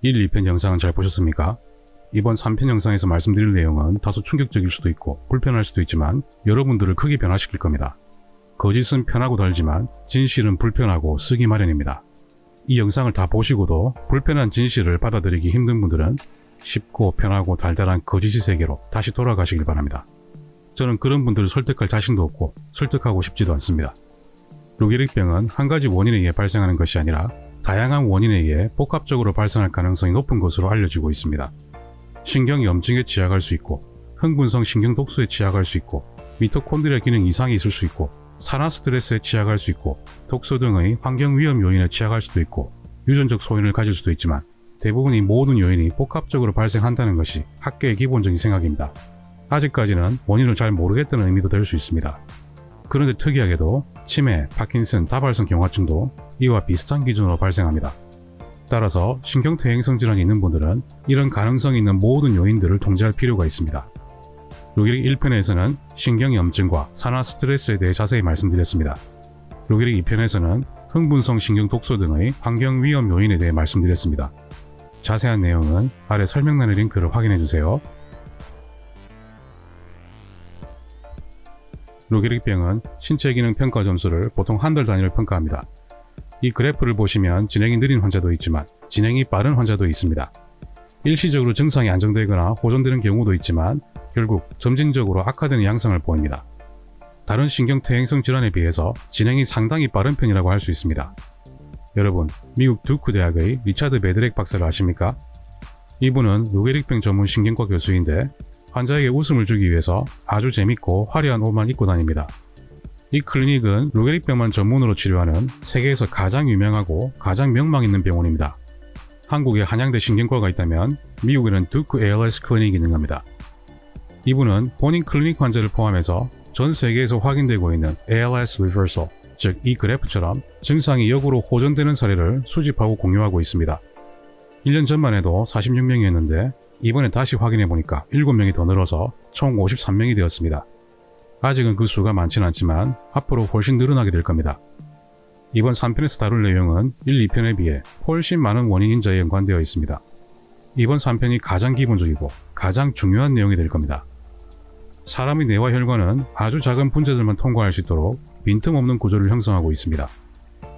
1, 2편 영상은 잘 보셨습니까? 이번 3편 영상에서 말씀드릴 내용은 다소 충격적일 수도 있고 불편할 수도 있지만 여러분들을 크게 변화시킬 겁니다. 거짓은 편하고 달지만 진실은 불편하고 쓰기 마련입니다. 이 영상을 다 보시고도 불편한 진실을 받아들이기 힘든 분들은 쉽고 편하고 달달한 거짓의 세계로 다시 돌아가시길 바랍니다. 저는 그런 분들을 설득할 자신도 없고 설득하고 싶지도 않습니다. 루게릭병은 한 가지 원인에 의해 발생하는 것이 아니라 다양한 원인에 의해 복합적으로 발생할 가능성이 높은 것으로 알려지고 있습니다. 신경 염증에 취약할 수 있고 흥분성 신경 독소에 취약할 수 있고 미토콘드리아 기능 이상이 있을 수 있고 산화 스트레스에 취약할 수 있고 독소 등의 환경 위험 요인에 취약할 수도 있고 유전적 소인을 가질 수도 있지만 대부분 이 모든 요인이 복합적으로 발생한다는 것이 학계의 기본적인 생각입니다. 아직까지는 원인을 잘 모르겠다는 의미도 될 수 있습니다. 그런데 특이하게도 치매, 파킨슨, 다발성 경화증도 이와 비슷한 기준으로 발생합니다. 따라서 신경퇴행성 질환이 있는 분들은 이런 가능성이 있는 모든 요인들을 통제할 필요가 있습니다. 루게릭 1편에서는 신경염증과 산화 스트레스에 대해 자세히 말씀드렸습니다. 루게릭 2편에서는 흥분성 신경 독소 등의 환경 위험 요인에 대해 말씀드렸습니다. 자세한 내용은 아래 설명란의 링크를 확인해주세요. 루게릭병은 신체 기능 평가 점수를 보통 한 달 단위로 평가합니다. 이 그래프를 보시면 진행이 느린 환자도 있지만 진행이 빠른 환자도 있습니다. 일시적으로 증상이 안정되거나 호전되는 경우도 있지만 결국 점진적으로 악화되는 양상을 보입니다. 다른 신경퇴행성 질환에 비해서 진행이 상당히 빠른 편이라고 할 수 있습니다. 여러분, 미국 두크 대학의 리차드 베드렉 박사를 아십니까? 이분은 루게릭병 전문 신경과 교수인데 환자에게 웃음을 주기 위해서 아주 재밌고 화려한 옷만 입고 다닙니다. 이 클리닉은 루게릭병만 전문으로 치료하는 세계에서 가장 유명하고 가장 명망 있는 병원입니다. 한국에 한양대 신경과가 있다면 미국에는 두크 ALS 클리닉이 있는겁니다. 이분은 본인 클리닉 환자를 포함해서 전 세계에서 확인되고 있는 ALS reversal, 즉 이 그래프처럼 증상이 역으로 호전되는 사례를 수집하고 공유하고 있습니다. 1년 전만 해도 46명이었는데 이번에 다시 확인해 보니까 7명이 더 늘어서 총 53명이 되었습니다. 아직은 그 수가 많지는 않지만 앞으로 훨씬 늘어나게 될 겁니다. 이번 3편에서 다룰 내용은 1, 2편에 비해 훨씬 많은 원인 인자에 연관되어 있습니다. 이번 3편이 가장 기본적이고 가장 중요한 내용이 될 겁니다. 사람의 뇌와 혈관은 아주 작은 분자들만 통과할 수 있도록 빈틈없는 구조를 형성하고 있습니다.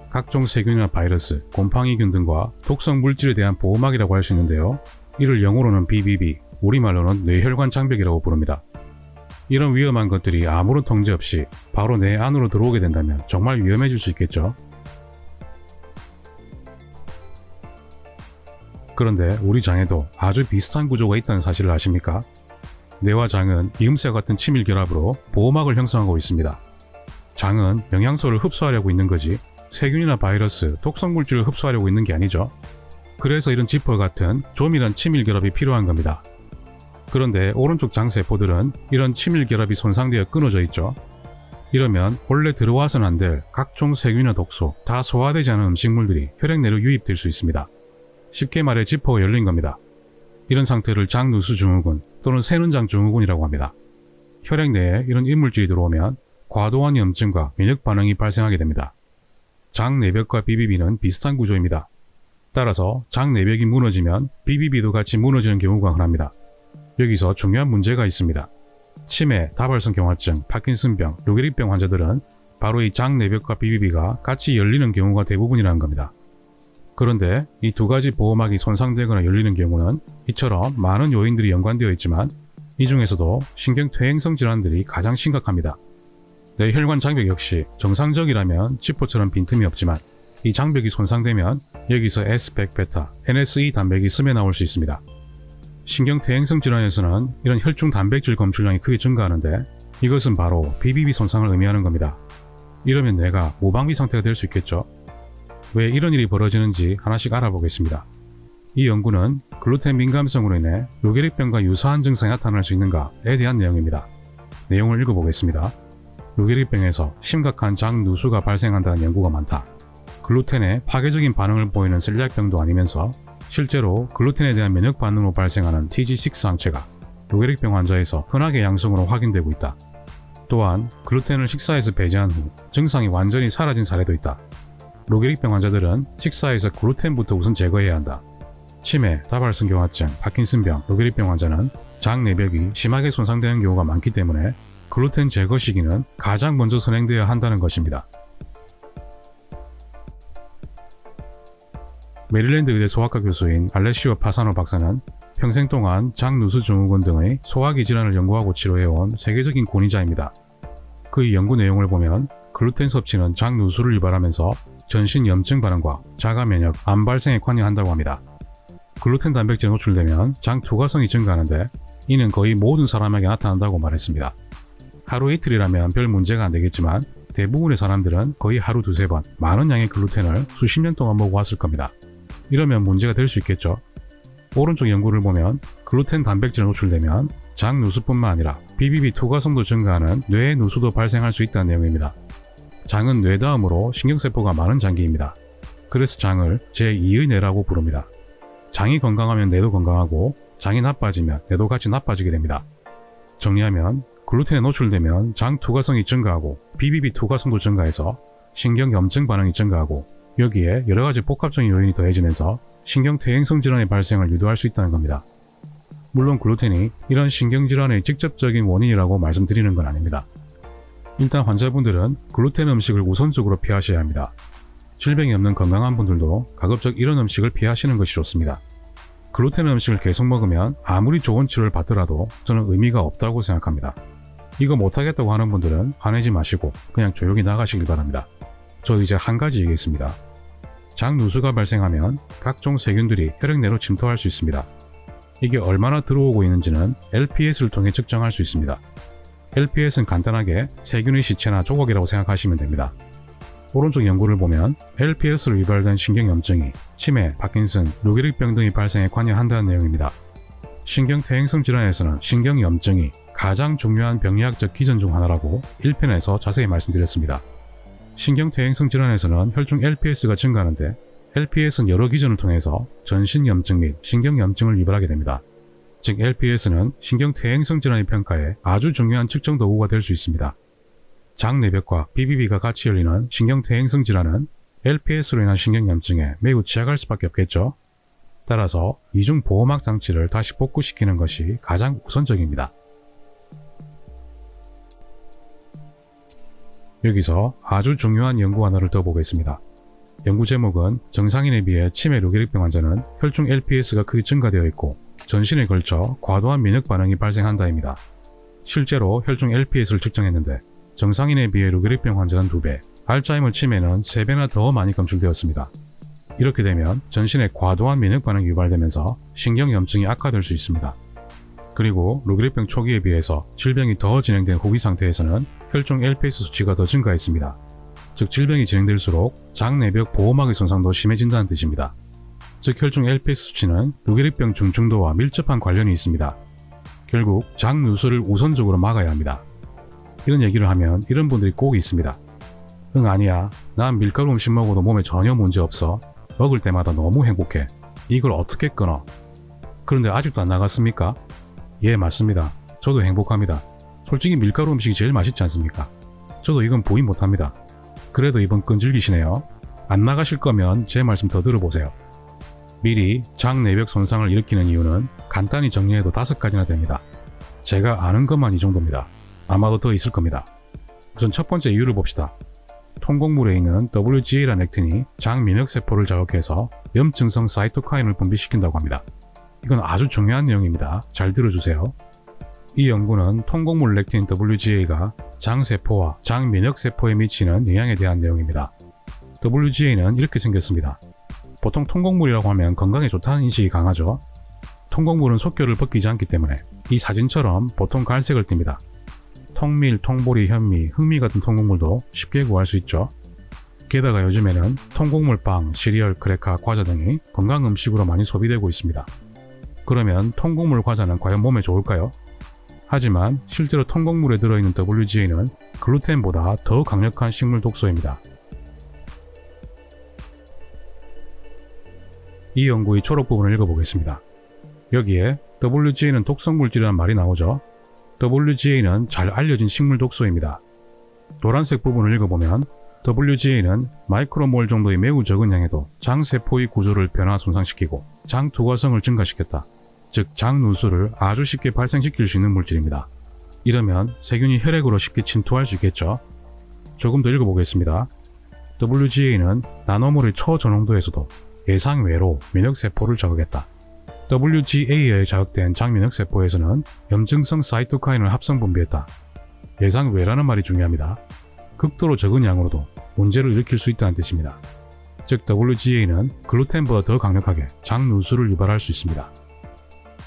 각종 세균이나 바이러스, 곰팡이균 등과 독성 물질에 대한 보호막이라고 할 수 있는데요. 이를 영어로는 BBB, 우리말로는 뇌혈관 장벽이라고 부릅니다. 이런 위험한 것들이 아무런 통제 없이 바로 내 안으로 들어오게 된다면 정말 위험해질 수 있겠죠. 그런데 우리 장에도 아주 비슷한 구조가 있다는 사실을 아십니까? 뇌와 장은 이음새 같은 치밀 결합으로 보호막을 형성하고 있습니다. 장은 영양소를 흡수하려고 있는 거지 세균이나 바이러스, 독성 물질을 흡수하려고 있는 게 아니죠. 그래서 이런 지퍼 같은 조밀한 치밀 결합이 필요한 겁니다. 그런데 오른쪽 장세포들은 이런 치밀 결합이 손상되어 끊어져 있죠. 이러면 원래 들어와서는 안될 각종 세균이나 독소, 다 소화되지 않은 음식물들이 혈액 내로 유입될 수 있습니다. 쉽게 말해 지퍼가 열린 겁니다. 이런 상태를 장누수 증후군 또는 세눈장 증후군이라고 합니다. 혈액 내에 이런 이물질이 들어오면 과도한 염증과 면역 반응이 발생하게 됩니다. 장 내벽과 BBB는 비슷한 구조입니다. 따라서 장 내벽이 무너지면 BBB도 같이 무너지는 경우가 흔합니다. 여기서 중요한 문제가 있습니다. 치매, 다발성 경화증, 파킨슨병, 루게릭병 환자들은 바로 이 장 내벽과 BBB가 같이 열리는 경우가 대부분이라는 겁니다. 그런데 이 두 가지 보호막이 손상되거나 열리는 경우는 이처럼 많은 요인들이 연관되어 있지만 이 중에서도 신경퇴행성 질환들이 가장 심각합니다. 뇌 혈관 장벽 역시 정상적이라면 지포처럼 빈틈이 없지만 이 장벽이 손상되면 여기서 S100 베타, NSE 단백이 스며 나올 수 있습니다. 신경퇴행성 질환에서는 이런 혈중 단백질 검출량이 크게 증가하는데 이것은 바로 BBB 손상을 의미하는 겁니다. 이러면 뇌가 무방비 상태가 될 수 있겠죠. 왜 이런 일이 벌어지는지 하나씩 알아보겠습니다. 이 연구는 글루텐 민감성으로 인해 루게릭병과 유사한 증상이 나타날 수 있는가에 대한 내용입니다. 내용을 읽어보겠습니다. 루게릭병에서 심각한 장 누수가 발생한다는 연구가 많다. 글루텐에 파괴적인 반응을 보이는 셀리악병도 아니면서 실제로 글루텐에 대한 면역 반응으로 발생하는 TG6 항체가 루게릭병 환자에서 흔하게 양성으로 확인되고 있다. 또한 글루텐을 식사에서 배제한 후 증상이 완전히 사라진 사례도 있다. 루게릭병 환자들은 식사에서 글루텐부터 우선 제거해야 한다. 치매, 다발성경화증, 파킨슨병, 노게리병 환자는 장 내벽이 심하게 손상되는 경우가 많기 때문에 글루텐 제거 시기는 가장 먼저 선행되어야 한다는 것입니다. 메릴랜드 의대 소아과 교수인 알레시오 파사노 박사는 평생 동안 장 누수 증후군 등의 소화기 질환을 연구하고 치료해온 세계적인 권위자입니다. 그의 연구 내용을 보면 글루텐 섭취는 장 누수를 유발하면서 전신 염증 반응과 자가 면역, 암 발생에 관여한다고 합니다. 글루텐 단백질에 노출되면 장 투과성이 증가하는데 이는 거의 모든 사람에게 나타난다고 말했습니다. 하루 이틀이라면 별 문제가 안 되겠지만 대부분의 사람들은 거의 하루 두세 번 많은 양의 글루텐을 수십 년 동안 먹어왔을 겁니다. 이러면 문제가 될 수 있겠죠. 오른쪽 연구를 보면 글루텐 단백질에 노출되면 장 누수뿐만 아니라 BBB 투과성도 증가하는 뇌 누수도 발생할 수 있다는 내용입니다. 장은 뇌 다음으로 신경세포가 많은 장기입니다. 그래서 장을 제2의 뇌라고 부릅니다. 장이 건강하면 뇌도 건강하고 장이 나빠지면 뇌도 같이 나빠지게 됩니다. 정리하면 글루텐에 노출되면 장 투과성이 증가하고 BBB 투과성도 증가해서 신경 염증 반응이 증가하고 여기에 여러 가지 복합적인 요인이 더해지면서 신경 퇴행성 질환의 발생을 유도할 수 있다는 겁니다. 물론 글루텐이 이런 신경 질환의 직접적인 원인이라고 말씀드리는 건 아닙니다. 일단 환자분들은 글루텐 음식을 우선적으로 피하셔야 합니다. 질병이 없는 건강한 분들도 가급적 이런 음식을 피하시는 것이 좋습니다. 글루텐 음식을 계속 먹으면 아무리 좋은 치료를 받더라도 저는 의미가 없다고 생각합니다. 이거 못하겠다고 하는 분들은 화내지 마시고 그냥 조용히 나가시길 바랍니다. 저 이제 한 가지 얘기했습니다. 장 누수가 발생하면 각종 세균들이 혈액 내로 침투할 수 있습니다. 이게 얼마나 들어오고 있는지는 LPS를 통해 측정할 수 있습니다. LPS는 간단하게 세균의 시체나 조각이라고 생각하시면 됩니다. 오른쪽 연구를 보면 LPS로 유발된 신경염증이 치매, 파킨슨, 루게릭병 등의 발생에 관여한다는 내용입니다. 신경퇴행성 질환에서는 신경염증이 가장 중요한 병리학적 기전 중 하나라고 1편에서 자세히 말씀드렸습니다. 신경퇴행성 질환에서는 혈중 LPS가 증가하는데 LPS는 여러 기전을 통해서 전신염증 및 신경염증을 유발하게 됩니다. 즉 LPS는 신경퇴행성 질환의 평가에 아주 중요한 측정 도구가 될 수 있습니다. 장내벽과 BBB가 같이 열리는 신경퇴행성 질환은 LPS로 인한 신경염증에 매우 취약할 수밖에 없겠죠. 따라서 이중 보호막 장치를 다시 복구시키는 것이 가장 우선적입니다. 여기서 아주 중요한 연구 하나를 더 보겠습니다. 연구 제목은 정상인에 비해 치매 루게릭병 환자는 혈중 LPS가 크게 증가되어 있고 전신에 걸쳐 과도한 면역 반응이 발생한다입니다. 실제로 혈중 LPS를 측정했는데 정상인에 비해 루게릭병 환자는 2배, 알츠하이머 치매는 3배나 더 많이 검출되었습니다. 이렇게 되면 전신에 과도한 면역 반응이 유발되면서 신경염증이 악화될 수 있습니다. 그리고 루게릭병 초기에 비해서 질병이 더 진행된 후기 상태에서는 혈중 LPS 수치가 더 증가했습니다. 즉 질병이 진행될수록 장내벽 보호막의 손상도 심해진다는 뜻입니다. 즉 혈중 LPS 수치는 루게릭병 중증도와 밀접한 관련이 있습니다. 결국 장 누수를 우선적으로 막아야 합니다. 이런 얘기를 하면 이런 분들이 꼭 있습니다. 응 아니야. 난 밀가루 음식 먹어도 몸에 전혀 문제 없어. 먹을 때마다 너무 행복해. 이걸 어떻게 끊어? 그런데 아직도 안 나갔습니까? 예 맞습니다. 저도 행복합니다. 솔직히 밀가루 음식이 제일 맛있지 않습니까? 저도 이건 부인 못합니다. 그래도 이번 끈질기시네요. 안 나가실 거면 제 말씀 더 들어보세요. 미리 장 내벽 손상을 일으키는 이유는 간단히 정리해도 다섯 가지나 됩니다. 제가 아는 것만 이 정도입니다. 아마도 더 있을 겁니다. 우선 첫 번째 이유를 봅시다. 통곡물에 있는 WGA라는 액틴이 장 면역세포를 자극해서 염증성 사이토카인을 분비시킨다고 합니다. 이건 아주 중요한 내용입니다. 잘 들어주세요. 이 연구는 통곡물 렉틴 WGA가 장세포와 장 면역세포에 미치는 영향에 대한 내용입니다. WGA는 이렇게 생겼습니다. 보통 통곡물이라고 하면 건강에 좋다는 인식이 강하죠. 통곡물은 속결을 벗기지 않기 때문에 이 사진처럼 보통 갈색을 띱니다. 통밀, 통보리, 현미, 흑미 같은 통곡물도 쉽게 구할 수 있죠. 게다가 요즘에는 통곡물 빵, 시리얼, 크래카, 과자 등이 건강 음식으로 많이 소비되고 있습니다. 그러면 통곡물 과자는 과연 몸에 좋을까요? 하지만 실제로 통곡물에 들어있는 WGA는 글루텐보다 더 강력한 식물 독소입니다. 이 연구의 초록 부분을 읽어보겠습니다. 여기에 WGA는 독성 물질이라는 말이 나오죠. WGA는 잘 알려진 식물 독소입니다. 노란색 부분을 읽어보면 WGA는 마이크로몰 정도의 매우 적은 양에도 장세포의 구조를 변화 손상시키고 장 투과성을 증가시켰다. 즉, 장 누수를 아주 쉽게 발생시킬 수 있는 물질입니다. 이러면 세균이 혈액으로 쉽게 침투할 수 있겠죠. 조금 더 읽어보겠습니다. WGA는 나노몰의 초저농도에서도 예상외로 면역세포를 자극했다. WGA에 자극된 장면역세포에서는 염증성 사이토카인을 합성 분비했다. 예상외라는 말이 중요합니다. 극도로 적은 양으로도 문제를 일으킬 수 있다는 뜻입니다. 즉 WGA는 글루텐보다 더 강력하게 장 누수를 유발할 수 있습니다.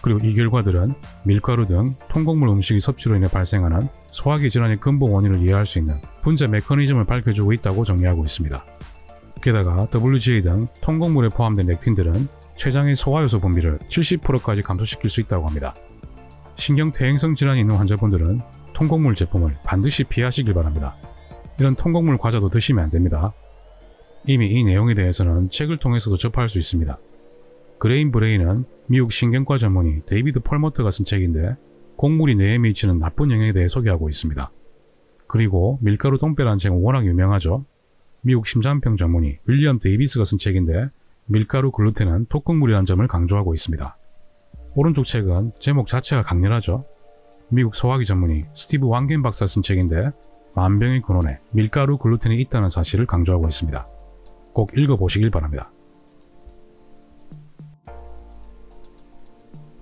그리고 이 결과들은 밀가루 등 통곡물 음식의 섭취로 인해 발생하는 소화기 질환의 근본 원인을 이해할 수 있는 분자 메커니즘을 밝혀주고 있다고 정리하고 있습니다. 게다가 WGA 등 통곡물에 포함된 렉틴들은 췌장의 소화효소 분비를 70%까지 감소시킬 수 있다고 합니다. 신경퇴행성 질환이 있는 환자분들은 통곡물 제품을 반드시 피하시길 바랍니다. 이런 통곡물 과자도 드시면 안 됩니다. 이미 이 내용에 대해서는 책을 통해서도 접할 수 있습니다. 그레인 브레인은 미국 신경과 전문의 데이비드 펄머트가 쓴 책인데 곡물이 뇌에 미치는 나쁜 영향에 대해 소개하고 있습니다. 그리고 밀가루 똥배라는 책은 워낙 유명하죠. 미국 심장병 전문의 윌리엄 데이비스가 쓴 책인데 밀가루 글루텐은 독극물이라는 점을 강조하고 있습니다. 오른쪽 책은 제목 자체가 강렬하죠. 미국 소화기 전문의 스티브 왕겐 박사 쓴 책인데 만병의 근원에 밀가루 글루텐이 있다는 사실을 강조하고 있습니다. 꼭 읽어보시길 바랍니다.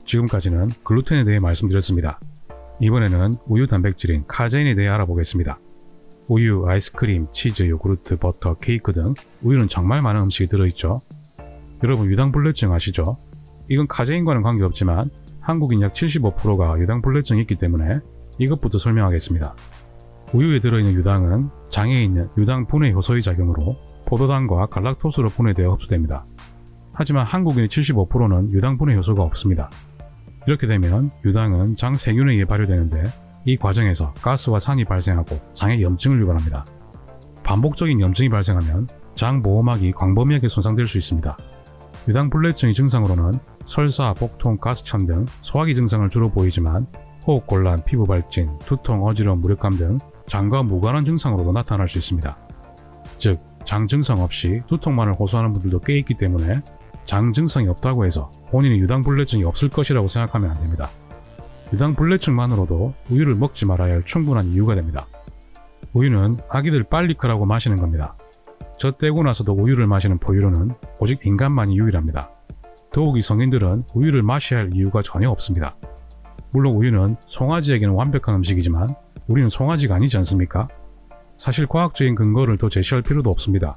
지금까지는 글루텐에 대해 말씀드렸습니다. 이번에는 우유 단백질인 카제인에 대해 알아보겠습니다. 우유, 아이스크림, 치즈, 요구르트, 버터, 케이크 등 우유는 정말 많은 음식이 들어있죠. 여러분 유당불내증 아시죠? 이건 카제인과는 관계없지만 한국인 약 75%가 유당불내증이 있기 때문에 이것부터 설명하겠습니다. 우유에 들어있는 유당은 장에 있는 유당 분해 효소의 작용으로 포도당과 갈락토스로 분해되어 흡수됩니다. 하지만 한국인의 75%는 유당 분해 효소가 없습니다. 이렇게 되면 유당은 장 세균에 의해 발효되는데 이 과정에서 가스와 산이 발생하고 장에 염증을 유발합니다. 반복적인 염증이 발생하면 장 보호막이 광범위하게 손상될 수 있습니다. 유당불내증의 증상으로는 설사, 복통, 가스천 등 소화기 증상을 주로 보이지만 호흡곤란, 피부 발진, 두통, 어지러움, 무력감 등 장과 무관한 증상으로도 나타날 수 있습니다. 즉, 장 증상 없이 두통만을 호소하는 분들도 꽤 있기 때문에 장 증상이 없다고 해서 본인이 유당불내증이 없을 것이라고 생각하면 안 됩니다. 유당불내증만으로도 우유를 먹지 말아야 할 충분한 이유가 됩니다. 우유는 아기들 빨리 크라고 마시는 겁니다. 저 떼고 나서도 우유를 마시는 포유류는 오직 인간만이 유일합니다. 더욱이 성인들은 우유를 마셔야 할 이유가 전혀 없습니다. 물론 우유는 송아지에게는 완벽한 음식이지만 우리는 송아지가 아니지 않습니까? 사실 과학적인 근거를 더 제시할 필요도 없습니다.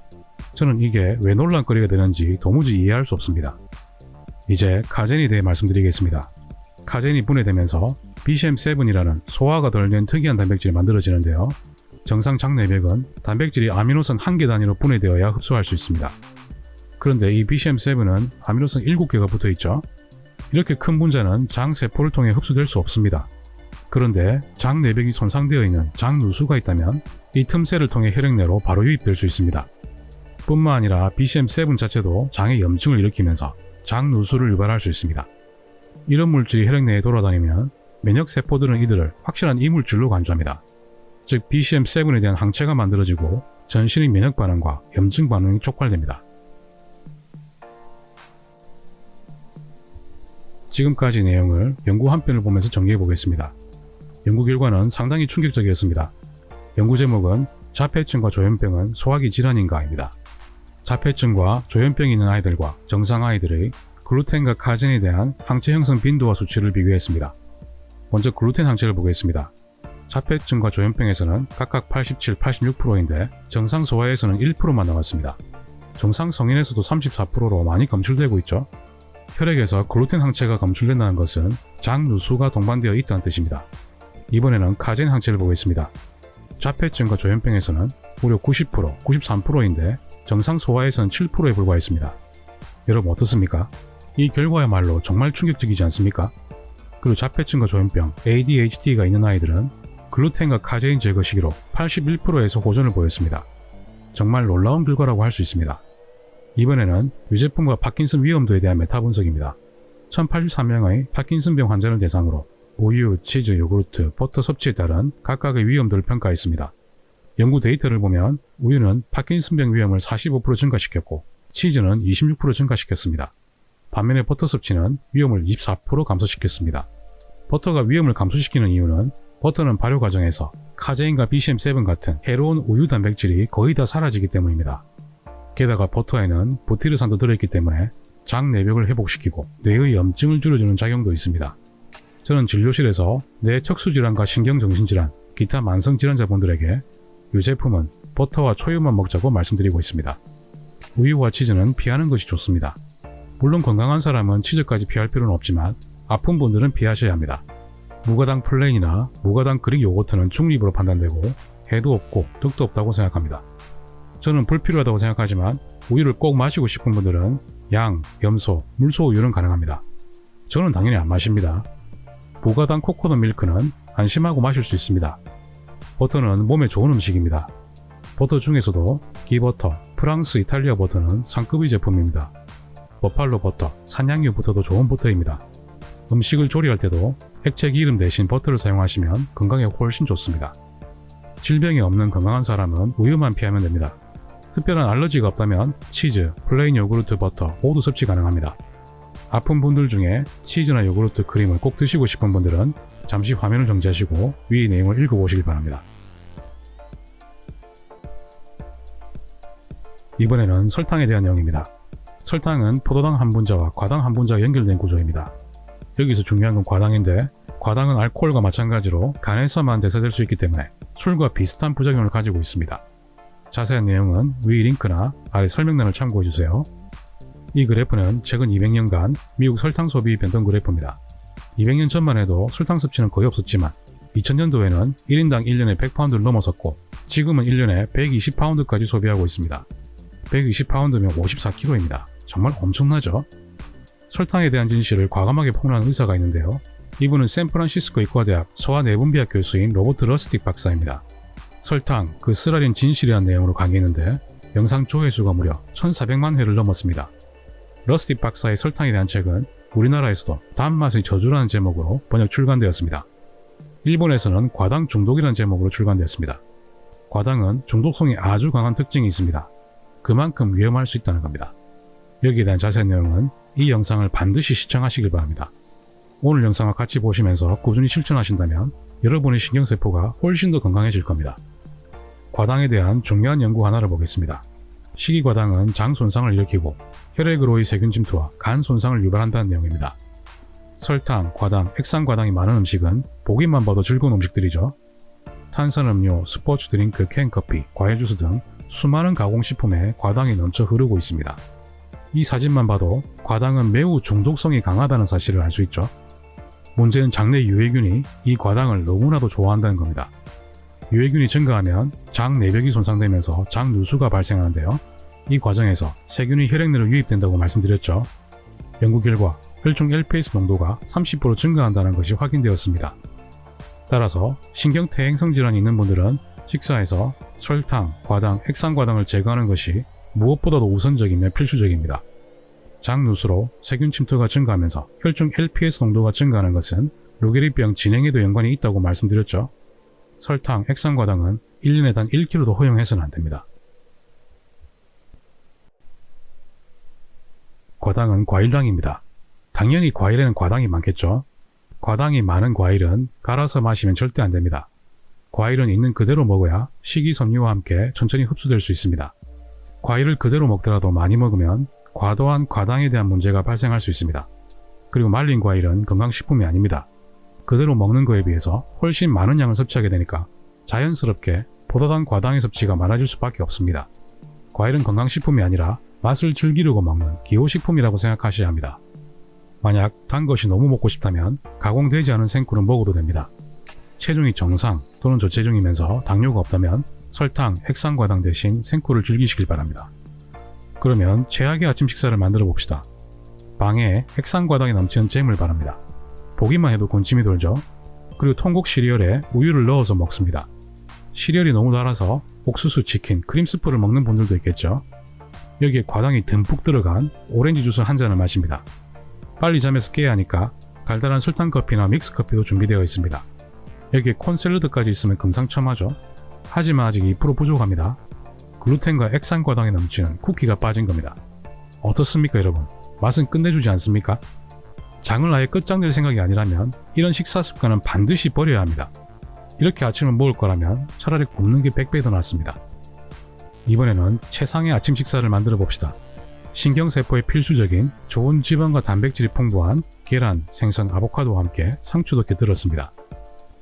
저는 이게 왜 논란거리가 되는지 도무지 이해할 수 없습니다. 이제 카젠에 대해 말씀드리겠습니다. 카젠이 분해되면서 BCM7이라는 소화가 덜 된 특이한 단백질이 만들어지는데요. 정상 장내백은 단백질이 아미노산 한 개 단위로 분해되어야 흡수할 수 있습니다. 그런데 이 BCM7은 아미노산 7개가 붙어 있죠. 이렇게 큰 분자는 장 세포를 통해 흡수될 수 없습니다. 그런데 장 내벽이 손상되어 있는 장 누수가 있다면 이 틈새를 통해 혈액 내로 바로 유입될 수 있습니다. 뿐만 아니라 BCM7 자체도 장에 염증을 일으키면서 장 누수를 유발할 수 있습니다. 이런 물질이 혈액 내에 돌아다니면 면역 세포들은 이들을 확실한 이물질로 간주합니다. 즉 BCM7에 대한 항체가 만들어지고 전신의 면역 반응과 염증 반응이 촉발됩니다. 지금까지 내용을 연구 한 편을 보면서 정리해 보겠습니다. 연구 결과는 상당히 충격적이었습니다. 연구 제목은 자폐증과 조현병은 소화기 질환인가입니다. 자폐증과 조현병이 있는 아이들과 정상 아이들의 글루텐과 카젠에 대한 항체 형성 빈도와 수치를 비교했습니다. 먼저 글루텐 항체를 보겠습니다. 자폐증과 조현병에서는 각각 87, 86%인데 정상 소아에서는 1%만 나왔습니다. 정상 성인에서도 34%로 많이 검출되고 있죠. 혈액에서 글루텐 항체가 검출된다는 것은 장 누수가 동반되어 있다는 뜻입니다. 이번에는 카젠 항체를 보겠습니다. 자폐증과 조현병에서는 무려 90%, 93%인데 정상 소아에서는 7%에 불과했습니다. 여러분 어떻습니까? 이 결과야말로 정말 충격적이지 않습니까? 그리고 자폐증과 조현병, ADHD가 있는 아이들은 글루텐과 카제인 제거 시기로 81%에서 호전을 보였습니다. 정말 놀라운 결과라고 할 수 있습니다. 이번에는 유제품과 파킨슨 위험도에 대한 메타 분석입니다. 1083명의 파킨슨병 환자를 대상으로 우유, 치즈, 요구르트, 버터 섭취에 따른 각각의 위험도를 평가했습니다. 연구 데이터를 보면 우유는 파킨슨병 위험을 45% 증가시켰고 치즈는 26% 증가시켰습니다. 반면에 버터 섭취는 위험을 24% 감소시켰습니다. 버터가 위험을 감소시키는 이유는 버터는 발효 과정에서 카제인과 BCM7 같은 해로운 우유 단백질이 거의 다 사라지기 때문입니다. 게다가 버터에는 부티르산도 들어있기 때문에 장 내벽을 회복시키고 뇌의 염증을 줄여주는 작용도 있습니다. 저는 진료실에서 뇌 척수질환과 신경정신질환, 기타 만성질환자분들에게 이 제품은 버터와 초유만 먹자고 말씀드리고 있습니다. 우유와 치즈는 피하는 것이 좋습니다. 물론 건강한 사람은 치즈까지 피할 필요는 없지만 아픈 분들은 피하셔야 합니다. 무가당 플레인이나 무가당 그릭 요거트는 중립으로 판단되고 해도 없고 득도 없다고 생각합니다. 저는 불필요하다고 생각하지만 우유를 꼭 마시고 싶은 분들은 양, 염소, 물소 우유는 가능합니다. 저는 당연히 안 마십니다. 무가당 코코넛 밀크는 안심하고 마실 수 있습니다. 버터는 몸에 좋은 음식입니다. 버터 중에서도 기버터, 프랑스, 이탈리아 버터는 상급의 제품입니다. 버팔로 버터, 산양유 버터도 좋은 버터입니다. 음식을 조리할 때도 액체 기름 대신 버터를 사용하시면 건강에 훨씬 좋습니다. 질병이 없는 건강한 사람은 우유만 피하면 됩니다. 특별한 알러지가 없다면 치즈, 플레인 요구르트 버터 모두 섭취 가능합니다. 아픈 분들 중에 치즈나 요구르트 크림을 꼭 드시고 싶은 분들은 잠시 화면을 정지하시고 위 내용을 읽어보시길 바랍니다. 이번에는 설탕에 대한 내용입니다. 설탕은 포도당 한 분자와 과당 한 분자가 연결된 구조입니다. 여기서 중요한 건 과당인데 과당은 알코올과 마찬가지로 간에서만 대사될 수 있기 때문에 술과 비슷한 부작용을 가지고 있습니다. 자세한 내용은 위 링크나 아래 설명란을 참고해주세요. 이 그래프는 최근 200년간 미국 설탕 소비 변동 그래프입니다. 200년 전만 해도 설탕 섭취는 거의 없었지만 2000년도에는 1인당 1년에 100파운드를 넘어섰고 지금은 1년에 120파운드까지 소비하고 있습니다. 120파운드면 54kg입니다. 정말 엄청나죠? 설탕에 대한 진실을 과감하게 폭로하는 의사가 있는데요. 이분은 샌프란시스코 의과대학 소아내분비학 교수인 로버트 러스틱 박사입니다. 설탕, 그 쓰라린 진실이라는 내용으로 강의했는데 영상 조회수가 무려 1400만 회를 넘었습니다. 러스틱 박사의 설탕에 대한 책은 우리나라에서도 단맛의 저주라는 제목으로 번역 출간되었습니다. 일본에서는 과당 중독이라는 제목으로 출간되었습니다. 과당은 중독성이 아주 강한 특징이 있습니다. 그만큼 위험할 수 있다는 겁니다. 여기에 대한 자세한 내용은 이 영상을 반드시 시청하시길 바랍니다. 오늘 영상을 같이 보시면서 꾸준히 실천하신다면 여러분의 신경세포가 훨씬 더 건강해질 겁니다. 과당에 대한 중요한 연구 하나를 보겠습니다. 식이과당은 장 손상을 일으키고 혈액으로의 세균 침투와 간 손상을 유발한다는 내용입니다. 설탕, 과당, 액상과당이 많은 음식은 보기만 봐도 즐거운 음식들이죠. 탄산음료, 스포츠 드링크, 캔커피, 과일 주스 등 수많은 가공식품에 과당이 넘쳐 흐르고 있습니다. 이 사진만 봐도 과당은 매우 중독성이 강하다는 사실을 알 수 있죠. 문제는 장내 유해균이 이 과당을 너무나도 좋아한다는 겁니다. 유해균이 증가하면 장 내벽이 손상되면서 장 누수가 발생하는데요. 이 과정에서 세균이 혈액내로 유입된다고 말씀드렸죠. 연구 결과 혈중 LPS 농도가 30% 증가한다는 것이 확인되었습니다. 따라서 신경퇴행 성 질환이 있는 분들은 식사에서 설탕, 과당, 액상과당을 제거하는 것이 무엇보다도 우선적이며 필수적입니다. 장누수로 세균 침투가 증가하면서 혈중 LPS 농도가 증가하는 것은 루게리병 진행에도 연관이 있다고 말씀드렸죠. 설탕, 액상과당은 1년에 단 1kg도 허용해서는 안 됩니다. 과당은 과일당입니다. 당연히 과일에는 과당이 많겠죠. 과당이 많은 과일은 갈아서 마시면 절대 안 됩니다. 과일은 있는 그대로 먹어야 식이섬유와 함께 천천히 흡수될 수 있습니다. 과일을 그대로 먹더라도 많이 먹으면 과도한 과당에 대한 문제가 발생할 수 있습니다. 그리고 말린 과일은 건강식품이 아닙니다. 그대로 먹는 거에 비해서 훨씬 많은 양을 섭취하게 되니까 자연스럽게 보다단 과당의 섭취가 많아질 수밖에 없습니다. 과일은 건강식품이 아니라 맛을 즐기려고 먹는 기호식품이라고 생각하셔야 합니다. 만약 단 것이 너무 먹고 싶다면 가공되지 않은 생꿀은 먹어도 됩니다. 체중이 정상 또는 저체중이면서 당뇨가 없다면 설탕, 핵산과당 대신 생꿀을 즐기시길 바랍니다. 그러면 최악의 아침 식사를 만들어 봅시다. 방에 핵산과당이 넘치는 잼을 바랍니다. 보기만 해도 군침이 돌죠? 그리고 통곡 시리얼에 우유를 넣어서 먹습니다. 시리얼이 너무 달아서 옥수수 치킨, 크림 스프를 먹는 분들도 있겠죠? 여기에 과당이 듬뿍 들어간 오렌지 주스 한 잔을 마십니다. 빨리 잠에서 깨야 하니까 달달한 설탕 커피나 믹스 커피도 준비되어 있습니다. 여기에 콘 샐러드까지 있으면 금상첨화죠. 하지만 아직 2% 부족합니다. 글루텐과 액상 과당에 넘치는 쿠키가 빠진 겁니다. 어떻습니까 여러분? 맛은 끝내주지 않습니까? 장을 아예 끝장낼 생각이 아니라면 이런 식사 습관은 반드시 버려야 합니다. 이렇게 아침을 먹을 거라면 차라리 굶는 게 100배 더 낫습니다. 이번에는 최상의 아침 식사를 만들어 봅시다. 신경세포에 필수적인 좋은 지방과 단백질이 풍부한 계란, 생선, 아보카도와 함께 상추도 곁들였습니다.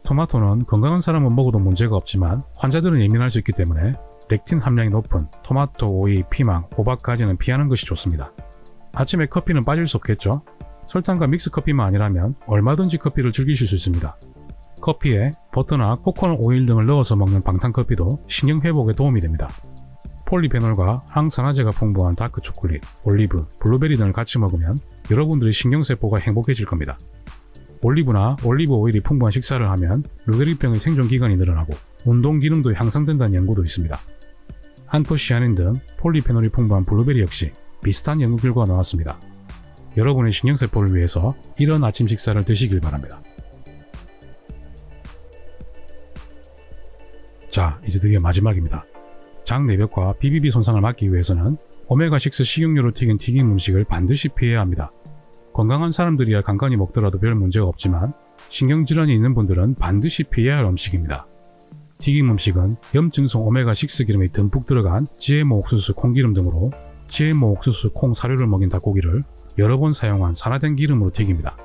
토마토는 건강한 사람은 먹어도 문제가 없지만 환자들은 예민할 수 있기 때문에 렉틴 함량이 높은 토마토, 오이, 피망, 호박까지는 피하는 것이 좋습니다. 아침에 커피는 빠질 수 없겠죠? 설탕과 믹스 커피만 아니라면 얼마든지 커피를 즐기실 수 있습니다. 커피에 버터나 코코넛 오일 등을 넣어서 먹는 방탄커피도 신경 회복에 도움이 됩니다. 폴리페놀과 항산화제가 풍부한 다크 초콜릿, 올리브, 블루베리 등을 같이 먹으면 여러분들의 신경세포가 행복해질 겁니다. 올리브나 올리브 오일이 풍부한 식사를 하면 르게리병의 생존 기간이 늘어나고 운동 기능도 향상된다는 연구도 있습니다. 안토시아닌 등 폴리페놀이 풍부한 블루베리 역시 비슷한 연구 결과가 나왔습니다. 여러분의 신경세포를 위해서 이런 아침 식사를 드시길 바랍니다. 자, 이제 드디어 마지막입니다. 장 내벽과 BBB 손상을 막기 위해서는 오메가6 식용유로 튀긴 튀김 음식을 반드시 피해야 합니다. 건강한 사람들이야 간간히 먹더라도 별 문제가 없지만 신경질환이 있는 분들은 반드시 피해야 할 음식입니다. 튀김 음식은 염증성 오메가6 기름이 듬뿍 들어간 GMO 옥수수 콩기름 등으로 GMO 옥수수 콩 사료를 먹인 닭고기를 여러 번 사용한 산화된 기름으로 튀깁니다.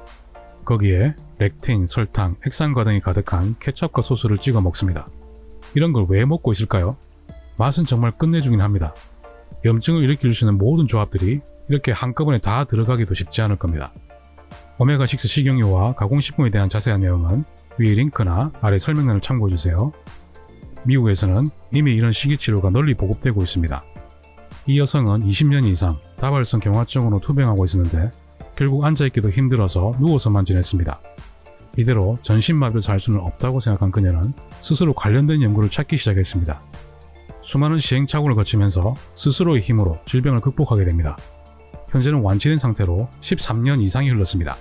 거기에 렉틴, 설탕, 액상과 등이 가득한 케첩과 소스를 찍어 먹습니다. 이런 걸 왜 먹고 있을까요? 맛은 정말 끝내주긴 합니다. 염증을 일으킬 수 있는 모든 조합들이 이렇게 한꺼번에 다 들어가기도 쉽지 않을 겁니다. 오메가6 식용유와 가공식품에 대한 자세한 내용은 위 링크나 아래 설명란을 참고해주세요. 미국에서는 이미 이런 식이치료가 널리 보급되고 있습니다. 이 여성은 20년 이상 다발성 경화증으로 투병하고 있었는데 결국 앉아있기도 힘들어서 누워서만 지냈습니다. 이대로 전신마비를 살 수는 없다고 생각한 그녀는 스스로 관련된 연구를 찾기 시작했습니다. 수많은 시행착오를 거치면서 스스로의 힘으로 질병을 극복하게 됩니다. 현재는 완치된 상태로 13년 이상이 흘렀습니다.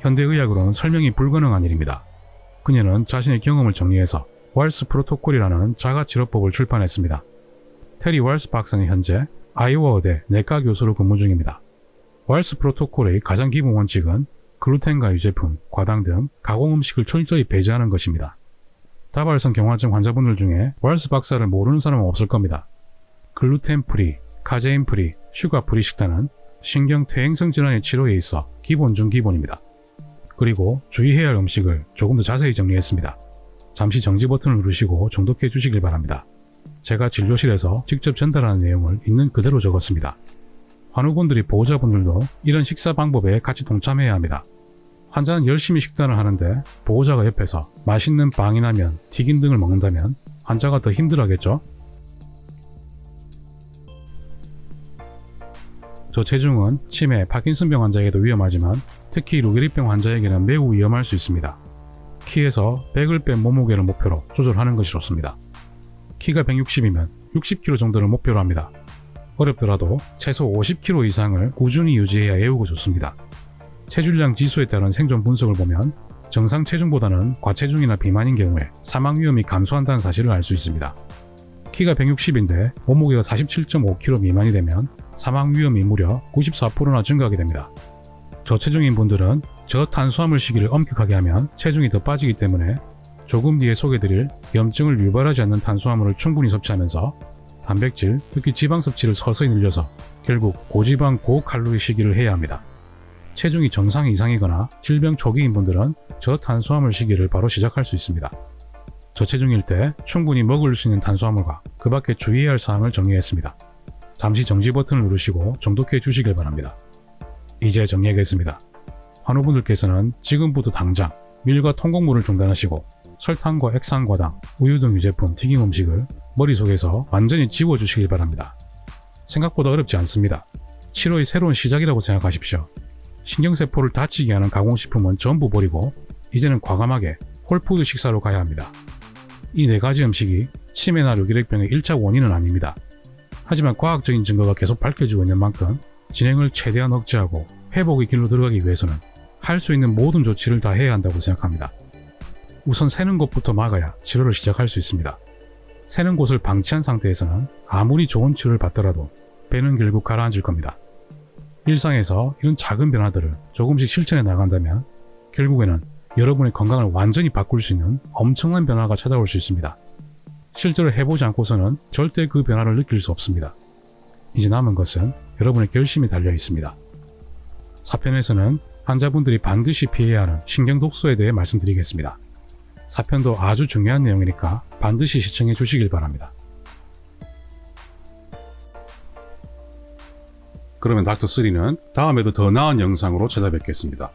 현대의학으로는 설명이 불가능한 일입니다. 그녀는 자신의 경험을 정리해서 왈스 프로토콜이라는 자가치료법을 출판했습니다. 테리 왈스 박사는 현재 아이오와 의대 내과 교수로 근무 중입니다. 왈스 프로토콜의 가장 기본 원칙은 글루텐과 유제품, 과당 등 가공 음식을 철저히 배제하는 것입니다. 다발성 경화증 환자분들 중에 왈스 박사를 모르는 사람은 없을 겁니다. 글루텐 프리, 카제인 프리, 슈가 프리 식단은 신경 퇴행성 질환의 치료에 있어 기본 중 기본입니다. 그리고 주의해야 할 음식을 조금 더 자세히 정리했습니다. 잠시 정지 버튼을 누르시고 정독해 주시길 바랍니다. 제가 진료실에서 직접 전달하는 내용을 있는 그대로 적었습니다. 환우분들이 보호자분들도 이런 식사 방법에 같이 동참해야 합니다. 환자는 열심히 식단을 하는데 보호자가 옆에서 맛있는 빵이나 면, 튀김 등을 먹는다면 환자가 더 힘들어하겠죠? 저체중은 치매, 파킨슨병 환자에게도 위험하지만 특히 루게릭병 환자에게는 매우 위험할 수 있습니다. 키에서 100을 뺀 몸무게를 목표로 조절하는 것이 좋습니다. 키가 160이면 60kg 정도를 목표로 합니다. 어렵더라도 최소 50kg 이상을 꾸준히 유지해야 애우고 좋습니다. 체중량 지수에 따른 생존 분석을 보면 정상 체중보다는 과체중이나 비만인 경우에 사망 위험이 감소한다는 사실을 알 수 있습니다. 키가 160인데 몸무게가 47.5kg 미만이 되면 사망 위험이 무려 94%나 증가하게 됩니다. 저체중인 분들은 저탄수화물 시기를 엄격하게 하면 체중이 더 빠지기 때문에 조금 뒤에 소개드릴 염증을 유발하지 않는 탄수화물을 충분히 섭취하면서 단백질, 특히 지방 섭취를 서서히 늘려서 결국 고지방 고칼로리 시기를 해야 합니다. 체중이 정상 이상이거나 질병 초기인 분들은 저탄수화물 시기를 바로 시작할 수 있습니다. 저체중일 때 충분히 먹을 수 있는 탄수화물과 그 밖에 주의해야 할 사항을 정리했습니다. 잠시 정지 버튼을 누르시고 정독해 주시길 바랍니다. 이제 정리하겠습니다. 환우분들께서는 지금부터 당장 밀과 통곡물을 중단하시고 설탕과 액상과당, 우유 등 유제품, 튀김 음식을 머릿속에서 완전히 지워주시길 바랍니다. 생각보다 어렵지 않습니다. 치료의 새로운 시작이라고 생각하십시오. 신경세포를 다치게 하는 가공식품은 전부 버리고 이제는 과감하게 홀푸드 식사로 가야 합니다. 이 네 가지 음식이 치매나 류기력병의 1차 원인은 아닙니다. 하지만 과학적인 증거가 계속 밝혀지고 있는 만큼 진행을 최대한 억제하고 회복의 길로 들어가기 위해서는 할 수 있는 모든 조치를 다 해야 한다고 생각합니다. 우선 새는 것부터 막아야 치료를 시작할 수 있습니다. 새는 곳을 방치한 상태에서는 아무리 좋은 치료를 받더라도 배는 결국 가라앉을 겁니다. 일상에서 이런 작은 변화들을 조금씩 실천해 나간다면 결국에는 여러분의 건강을 완전히 바꿀 수 있는 엄청난 변화가 찾아올 수 있습니다. 실제로 해보지 않고서는 절대 그 변화를 느낄 수 없습니다. 이제 남은 것은 여러분의 결심이 달려 있습니다. 4편에서는 환자분들이 반드시 피해야 하는 신경 독소에 대해 말씀드리겠습니다. 4편도 아주 중요한 내용이니까 반드시 시청해 주시길 바랍니다. 그러면 닥터3는 다음에도 더 나은 영상으로 찾아뵙겠습니다.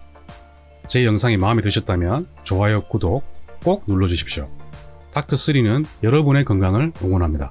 제 영상이 마음에 드셨다면 좋아요, 구독 꼭 눌러주십시오. 닥터3는 여러분의 건강을 응원합니다.